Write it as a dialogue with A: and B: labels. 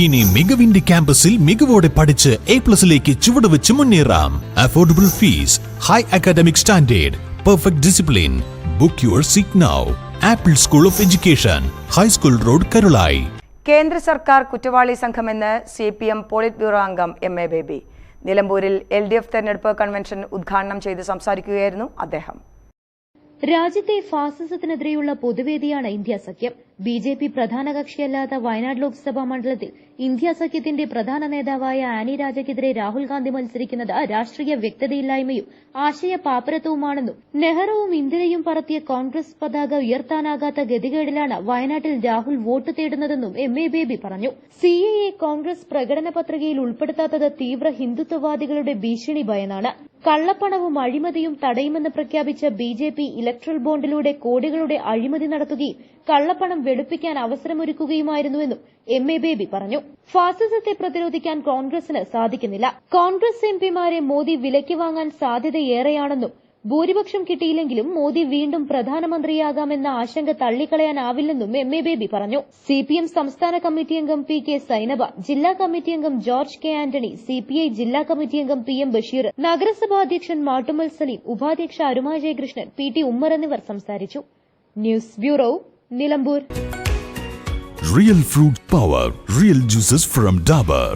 A: ഇനി മികവിന്റെ ക്യാമ്പസിൽ മികവോടെ പഠിച്ച് എ പ്ലസിലേക്ക് ചുവടുവെച്ച് മുന്നേറാം. Affordable fees high academic standard perfect discipline book your seat now apple school of education high school road Karulai
B: കേന്ദ്ര സർക്കാർ കുറ്റവാളി സംഘമെന്ന് C P M polit bureau അംഗം എം എ ബേബി നിലമ്പൂരിൽ എൽ ഡി എഫ് തെരഞ്ഞെടുപ്പ് കൺവെൻഷൻ ഉദ്ഘാടനം ചെയ്ത് സംസാരിക്കുകയായിരുന്നു അദ്ദേഹം.
C: രാജ്യത്തെ ഫാസിസത്തിനെതിരെയുള്ള പൊതുവേദിയാണ് ഇന്ത്യ സഖ്യം. ബി ജെ പി പ്രധാന കക്ഷിയല്ലാത്ത വയനാട് ലോക്സഭാ മണ്ഡലത്തിൽ ഇന്ത്യ സഖ്യത്തിന്റെ പ്രധാന നേതാവായ ആനി രാജയ്ക്കെതിരെ രാഹുൽ ഗാന്ധി മത്സരിക്കുന്നത് രാഷ്ട്രീയ വ്യക്തതയില്ലായ്മയും ആശയ പാപ്പരത്വവുമാണെന്നും നെഹ്റുവും ഇന്ദിരയും പറത്തിയ കോൺഗ്രസ് പതാക ഉയർത്താനാകാത്ത ഗതികേടിലാണ് വയനാട്ടിൽ രാഹുൽ വോട്ട് തേടുന്നതെന്നും എം എ ബേബി പറഞ്ഞു. സി എ കോൺഗ്രസ് പ്രകടന പത്രികയിൽ ഉൾപ്പെടുത്താത്തത് തീവ്ര ഹിന്ദുത്വവാദികളുടെ ഭീഷണി ഭയന്നാണ്. കള്ളപ്പണവും അഴിമതിയും തടയുമെന്ന് പ്രഖ്യാപിച്ച ബി ജെ പി ഇലക്ട്രൽ ബോണ്ടിലൂടെ കോടികളുടെ അഴിമതി നടത്തുകയും കള്ളപ്പണം വെളുപ്പിക്കാൻ അവസരമൊരുക്കുകയുമായിരുന്നുവെന്നും എം എ ബേബി പറഞ്ഞു. ഫാസിസത്തെ പ്രതിരോധിക്കാൻ കോൺഗ്രസിന് സാധിക്കുന്നില്ല. കോൺഗ്രസ് എംപിമാരെ മോദി വിലയ്ക്ക് വാങ്ങാൻ സാധ്യതയേറെയാണെന്നും ഭൂരിപക്ഷം കിട്ടിയില്ലെങ്കിലും മോദി വീണ്ടും പ്രധാനമന്ത്രിയാകാമെന്ന ആശങ്ക തള്ളിക്കളയാനാവില്ലെന്നും എം എ ബേബി പറഞ്ഞു. സി പി എം സംസ്ഥാന കമ്മിറ്റി അംഗം പി കെ സൈനബ ജില്ലാ കമ്മിറ്റി അംഗം George K Antony C P I ജില്ലാ കമ്മിറ്റി അംഗം പി എം ബഷീർ നഗരസഭാ അധ്യക്ഷൻ മാട്ടുമൽ സലീം ഉപാധ്യക്ഷ അരുമ ജയകൃഷ്ണൻ പി ടി ഉമ്മർ എന്നിവർ സംസാരിച്ചു. News bureau Nilambur.
A: Real fruit power real juices from Dabur